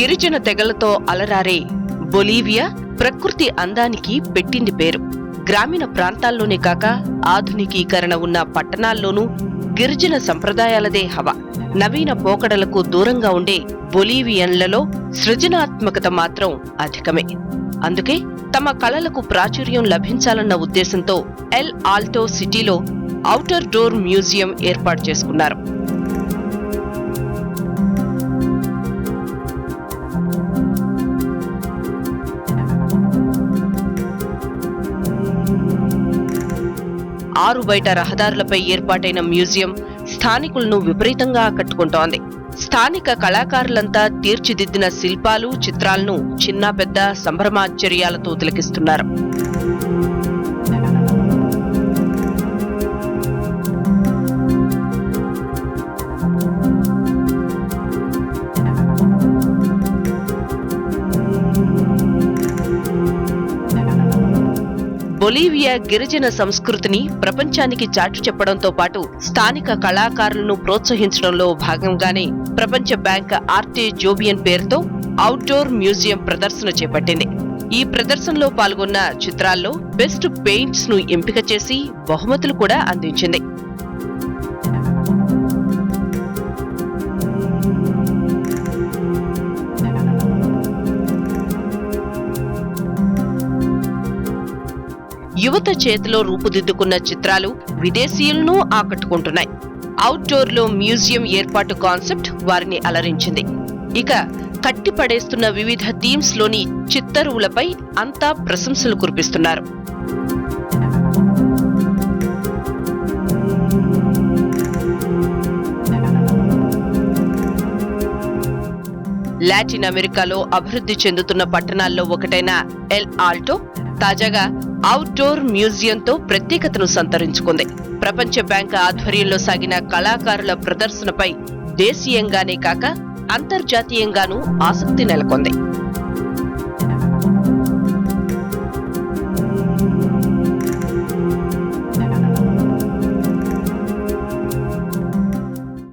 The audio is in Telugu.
గిరిజన తెగలతో అలరారే. బొలీవియా ప్రకృతి అందానికి పెట్టింది పేరు. గ్రామీణ ప్రాంతాల్లోనే కాక ఆధునికీకరణ ఉన్న పట్టణాల్లోనూ గిరిజన సంప్రదాయాలదే హవ. నవీన పోకడలకు దూరంగా ఉండే బొలీవియన్లలో సృజనాత్మకత మాత్రం అధికమే. అందుకే తమ కళలకు ప్రాచుర్యం లభించాలన్న ఉద్దేశంతో ఎల్ ఆల్టో సిటీలో ఔటర్ డోర్ మ్యూజియం ఏర్పాటు చేసుకున్నారు. ఆరు బయట రహదారులపై ఏర్పాటైన మ్యూజియం స్థానికులను విపరీతంగా ఆకట్టుకుంటోంది. స్థానిక కళాకారులంతా తీర్చిదిద్దిన శిల్పాలు చిత్రాలను చిన్న పెద్ద సంభ్రమాశ్చర్యాలతో తిలకిస్తున్నారు. బొలీవియా గిరిజన సంస్కృతిని ప్రపంచానికి చాటు చెప్పడంతో పాటు స్థానిక కళాకారులను ప్రోత్సహించడంలో భాగంగానే ప్రపంచ బ్యాంక్ ఆర్టే జోబియన్ పేరుతో అవుట్డోర్ మ్యూజియం ప్రదర్శన చేపట్టింది. ఈ ప్రదర్శనలో పాల్గొన్న చిత్రాల్లో బెస్ట్ పెయింట్స్ను ఎంపిక చేసి బహుమతులు కూడా అందించింది. యువత చేతిలో రూపుదిద్దుకున్న చిత్రాలు విదేశీయులను ఆకట్టుకుంటున్నాయి. అవుట్డోర్లో మ్యూజియం ఏర్పాటు కాన్సెప్ట్ వారిని అలరించింది. ఇక కట్టిపడేస్తున్న వివిధ థీమ్స్లోని చిత్తరువులపై అంతా ప్రశంసలు కురిపిస్తున్నారు. లాటిన్ అమెరికాలో అభివృద్ధి చెందుతున్న పట్టణాల్లో ఒకటైన ఎల్ ఆల్టో తాజాగా అవుట్డోర్ మ్యూజియంతో ప్రత్యేకతను సంతరించుకుంది. ప్రపంచ బ్యాంక్ ఆధ్వర్యంలో సాగిన కళాకారుల ప్రదర్శనపై దేశీయంగానే కాక అంతర్జాతీయంగానూ ఆసక్తి నెలకొంది.